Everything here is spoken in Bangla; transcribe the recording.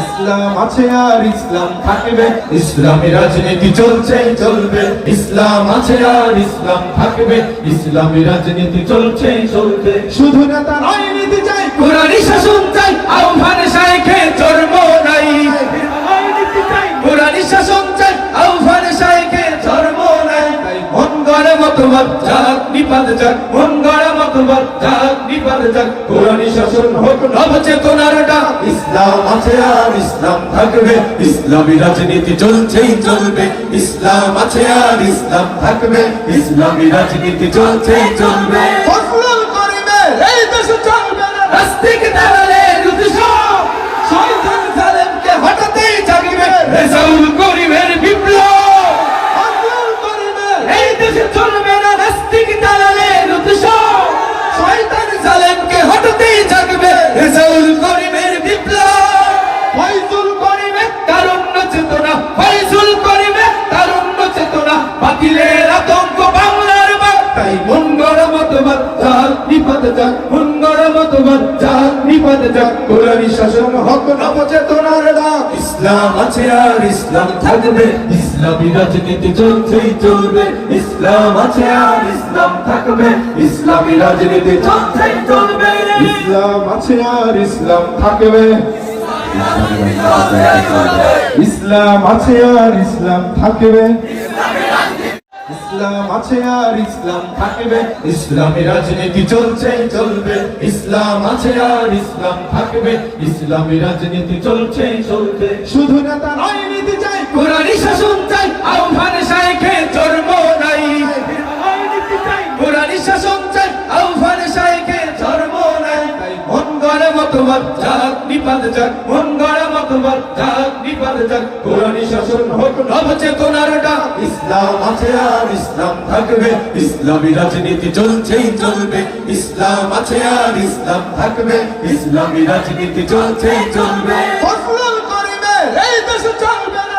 ইসলাম আছে আর ইসলাম থাকবে। ইসলামী রাজনীতি চলছে চলবে। ইসলাম আছে আর ইসলাম থাকবে। ইসলামী রাজনীতি চলছে চলবে। শুধু নেতা রাজনীতি চাই কোরআনি শাসন চাই, আহ্বান শাইখে জন্ম নাই। কোরআনি শাসন চাই, আহ্বান শাইখে জন্ম নাই। মন গড়ে মতবাদ যাক নিপাত যাক মন ইসলাম ইসলামী রাজনীতি চলছেই চলবে। ইসলাম আছে আর ইসলাম থাকবে ইসলামী রাজনীতি চলছেই চলবে। বাতিলের আতঙ্ক বাংলার তাই মন গড়া মতবাদ চাল নিপাত যাক। মন গড়া মতবাদ চাল নিপাত যাক। কোরআনী শাসন হক নব চেতনার ডাক। ইসলাম আছে আর ইসলাম থাকবে। ইসলামী রাজনীতি চলছেই চলবে। ইসলাম আছে আর ইসলাম থাকবে। ইসলামী রাজনীতি চলছেই চলবে। ইসলাম আছে আর ইসলাম থাকবে। ইসলাম আছে আর ইসলাম থাকবে। ইসলাম আছে আর ইসলাম থাকবে। ইসলামী রাজনীতি চলছে চলবে। ইসলাম আছে আর ইসলাম থাকবে। ইসলামী রাজনীতি চলছে চলবে। শুধু নেতা রাজনীতি চাই কোরআনী শাসন চাই, আহ্বান শাইখে জন্ম নাই। কোরআনী শাসন চাই, আহ্বান শাইখে জন্ম নাই। মন গড়ে মতবাদ যাক নিপাত যাক মন মতবাদ যাক বিপদ যাক। কোরআনী শাসন হোক নব চেতনার ডাক। ইসলাম আছে আর ইসলাম থাকবে। ইসলামী রাজনীতি চলছেই চলবে। ইসলাম আছে আর ইসলাম থাকবে। ইসলামী রাজনীতি চলছেই চলবে। ফসল করিবে এই দেশে চলবে না।